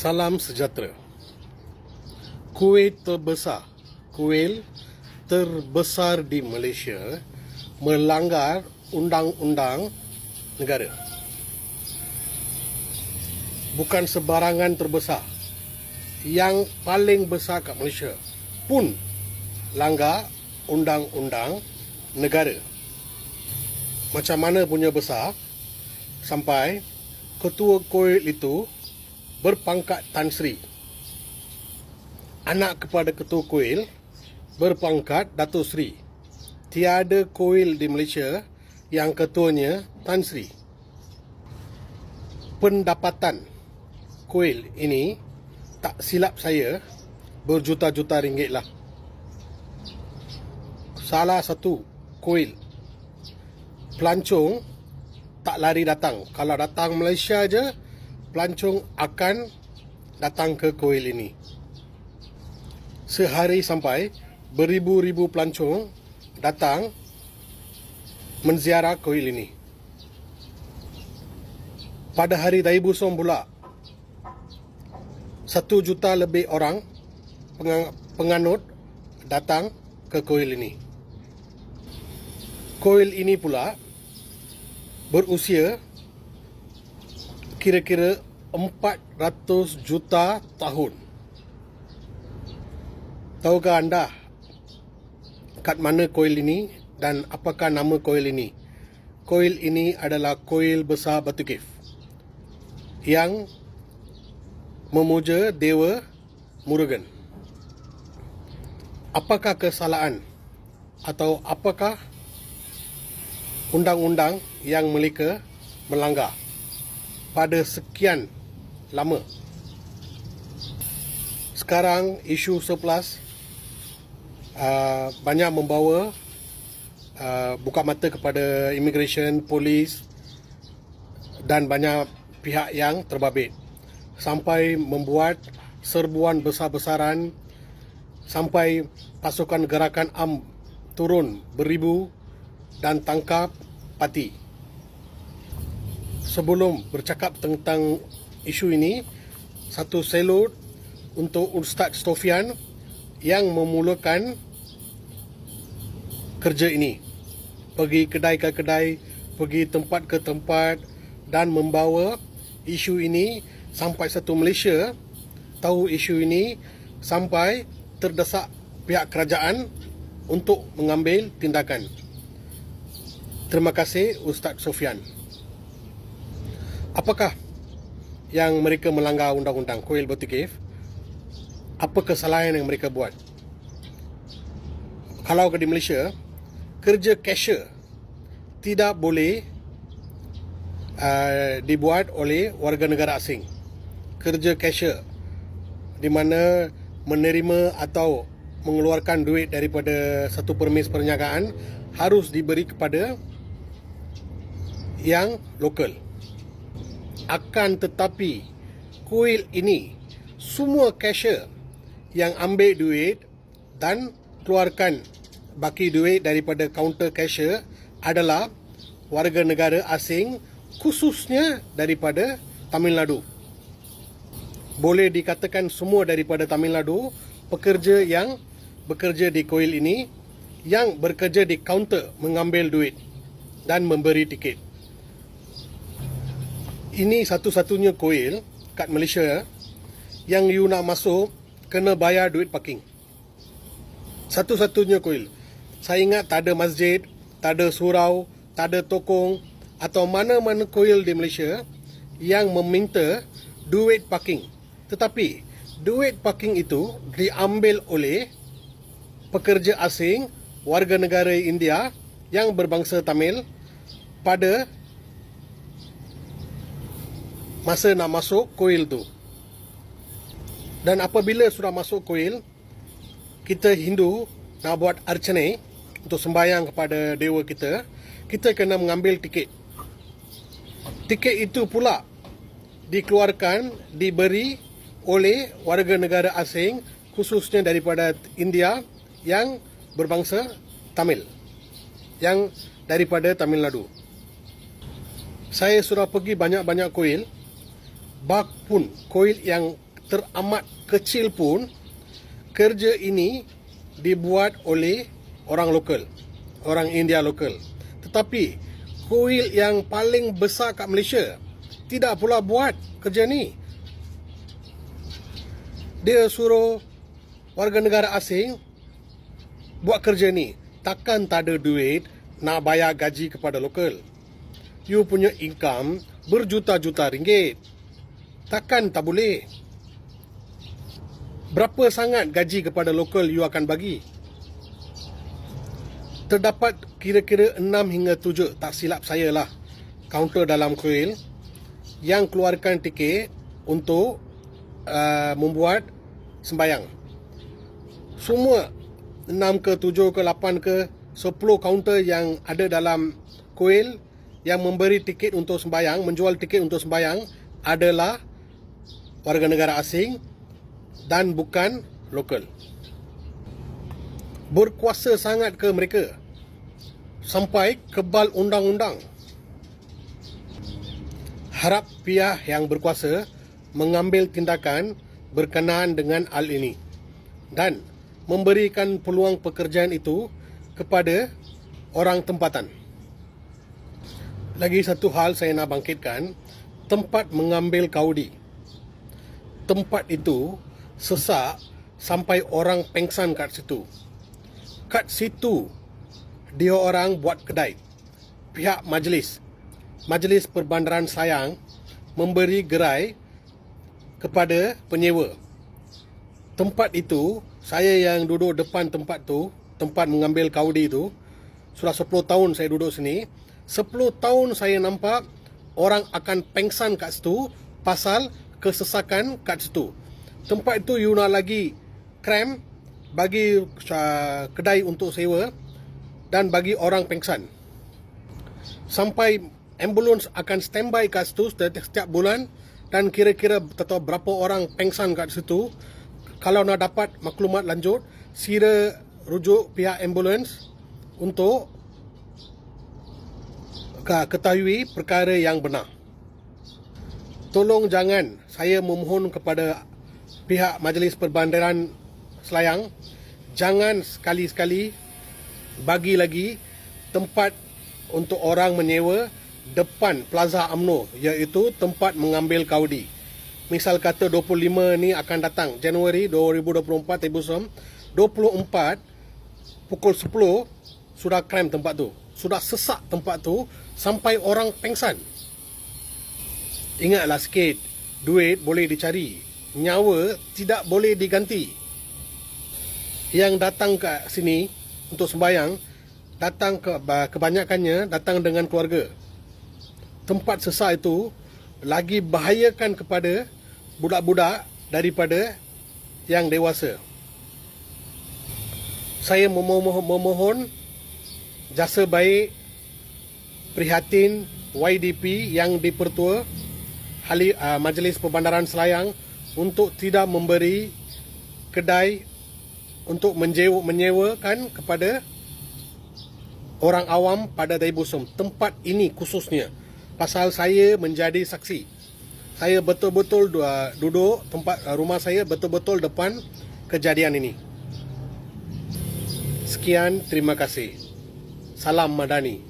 Salam sejahtera. Kuil terbesar, kuil terbesar di Malaysia melanggar undang-undang negara. Bukan sebarangan terbesar. Yang paling besar kat Malaysia pun langgar undang-undang negara. Macam mana punya besar sampai ketua kuil itu berpangkat Tan Sri. Anak kepada ketua kuil berpangkat Datuk Sri. Tiada kuil di Malaysia yang ketuanya Tan Sri. Pendapatan kuil ini tak silap saya berjuta-juta ringgit lah. Salah satu kuil pelancong tak lari datang. Kalau datang Malaysia je, pelancong akan datang ke kuil ini. Sehari sampai beribu-ribu pelancong datang menziarah kuil ini. Pada hari Daya Busong pula, satu juta lebih orang penganut datang ke kuil ini. Kuil ini pula berusia kira-kira 400 juta tahun. Tahukah anda kat mana kuil ini dan apakah nama kuil ini? Kuil ini adalah kuil besar Batu Cave yang memuja Dewa Murugan. Apakah kesalahan atau apakah undang-undang yang mereka melanggar pada sekian lama. Sekarang isu surplus uh, banyak membawa uh, buka mata kepada immigration, polis dan banyak pihak yang terbabit sampai membuat serbuan besar-besaran sampai pasukan gerakan AM turun beribu dan tangkap parti. Sebelum bercakap tentang isu ini, satu salut untuk Ustaz Stofian yang memulakan kerja ini. Pergi kedai ke kedai, pergi tempat ke tempat dan membawa isu ini sampai satu Malaysia tahu isu ini sampai terdesak pihak kerajaan untuk mengambil tindakan. Terima kasih Ustaz Sofian. Apakah yang mereka melanggar undang-undang Kuil Batu? Apa kesalahan yang mereka buat? Kalau di Malaysia, kerja cashier tidak boleh uh, dibuat oleh warga negara asing. Kerja cashier di mana menerima atau mengeluarkan duit daripada satu permis perniagaan harus diberi kepada yang lokal. Akan tetapi kuil ini semua cashier yang ambil duit dan keluarkan baki duit daripada kaunter cashier adalah warga negara asing khususnya daripada Tamil Nadu. Boleh dikatakan semua daripada Tamil Nadu pekerja yang bekerja di kuil ini yang bekerja di kaunter mengambil duit dan memberi tiket ini satu-satunya kuil kat Malaysia yang you nak masuk kena bayar duit parking. Satu-satunya kuil. Saya ingat tak ada masjid, tak ada surau, tak ada tokong atau mana-mana kuil di Malaysia yang meminta duit parking. Tetapi duit parking itu diambil oleh pekerja asing warga negara India yang berbangsa Tamil pada masa nak masuk kuil tu. Dan apabila sudah masuk kuil, kita Hindu nak buat archana untuk sembahyang kepada dewa kita, kita kena mengambil tiket. Tiket itu pula dikeluarkan, diberi oleh warga negara asing khususnya daripada India yang berbangsa Tamil. Yang daripada Tamil Nadu. Saya sudah pergi banyak-banyak kuil bak pun koil yang teramat kecil pun kerja ini dibuat oleh orang lokal, orang India lokal. Tetapi kuil yang paling besar kat Malaysia tidak pula buat kerja ni. Dia suruh warga negara asing buat kerja ni. Takkan tak ada duit nak bayar gaji kepada lokal. You punya income berjuta-juta ringgit. Takkan tak boleh. Berapa sangat gaji kepada lokal you akan bagi? Terdapat kira-kira 6 hingga 7 tak silap saya lah kaunter dalam kuil yang keluarkan tiket untuk uh, membuat sembayang. Semua 6 ke 7 ke 8 ke 10 kaunter yang ada dalam kuil yang memberi tiket untuk sembayang, menjual tiket untuk sembayang adalah warga negara asing dan bukan lokal. Berkuasa sangat ke mereka sampai kebal undang-undang. Harap pihak yang berkuasa mengambil tindakan berkenaan dengan hal ini dan memberikan peluang pekerjaan itu kepada orang tempatan. Lagi satu hal saya nak bangkitkan, tempat mengambil kaudi. Tempat itu sesak sampai orang pengsan kat situ. Kat situ dia orang buat kedai. Pihak majlis, Majlis Perbandaran Sayang memberi gerai kepada penyewa. Tempat itu, saya yang duduk depan tempat tu, tempat mengambil kaudi itu, sudah 10 tahun saya duduk sini. 10 tahun saya nampak orang akan pengsan kat situ pasal kesesakan kat situ. Tempat itu you nak lagi krem bagi uh, kedai untuk sewa dan bagi orang pengsan. Sampai ambulans akan standby kat situ setiap, bulan dan kira-kira tahu berapa orang pengsan kat situ. Kalau nak dapat maklumat lanjut, sila rujuk pihak ambulans untuk ketahui perkara yang benar. Tolong jangan saya memohon kepada pihak Majlis Perbandaran Selayang jangan sekali-sekali bagi lagi tempat untuk orang menyewa depan Plaza AMNO iaitu tempat mengambil kaudi. Misal kata 25 ni akan datang Januari 2024 Ibu 24 pukul 10 sudah krem tempat tu. Sudah sesak tempat tu sampai orang pengsan. Ingatlah sikit, duit boleh dicari. Nyawa tidak boleh diganti. Yang datang ke sini untuk sembahyang datang ke kebanyakannya datang dengan keluarga. Tempat sesak itu lagi bahayakan kepada budak-budak daripada yang dewasa. Saya memohon, memohon jasa baik prihatin YDP yang dipertua Hali, uh, Majlis Perbandaran Selayang untuk tidak memberi kedai untuk menyewa, menyewakan kepada orang awam pada Daibusum. Tempat ini khususnya pasal saya menjadi saksi. Saya betul-betul duduk tempat rumah saya betul-betul depan kejadian ini. Sekian, terima kasih. Salam Madani.